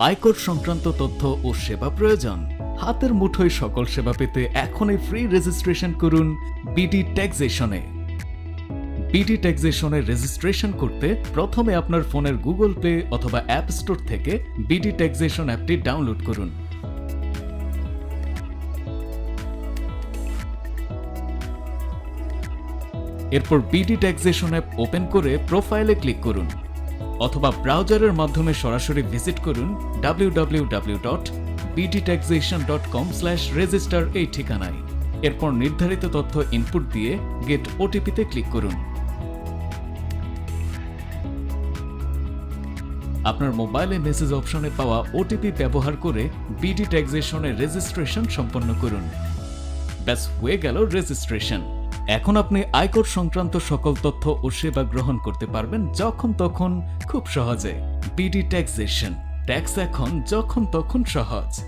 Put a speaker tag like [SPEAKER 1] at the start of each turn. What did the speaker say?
[SPEAKER 1] আয়কর সংক্রান্ত তথ্য ও সেবা প্রয়োজন। হাতের মুঠোয় সকল সেবা পেতে এখনই ফ্রি রেজিস্ট্রেশন করুন বিডি ট্যাক্সেশনে বিডি ট্যাক্সেশনে রেজিস্ট্রেশন করতে প্রথমে আপনার ফোনের গুগল প্লে অথবা অ্যাপ স্টোর থেকে বিডি ট্যাক্সেশন অ্যাপটি ডাউনলোড করুন। এরপর বিডি ট্যাক্সেশন অ্যাপ ওপেন করে প্রোফাইলে ক্লিক করুন। অথবা ব্রাউজারের মাধ্যমে সরাসরি ভিজিট করুন www.bdtaxation.com রেজিস্টার এই ঠিকানায়। এরপর নির্ধারিত তথ্য ইনপুট দিয়ে গেট ওটিপিতে ক্লিক করুন। আপনার মোবাইলে মেসেজ অপশনে পাওয়া ওটিপি ব্যবহার করে বিডি ট্যাক্সেশনের রেজিস্ট্রেশন সম্পন্ন করুন। ব্যাস, হয়ে গেল রেজিস্ট্রেশন এখন আপনি আয়কর সংক্রান্ত সকল তথ্য ও সেবা গ্রহণ করতে পারবেন যখন তখন খুব সহজে। বিডি ট্যাক্সেশন ট্যাক্স এখন যখন তখন সহজ।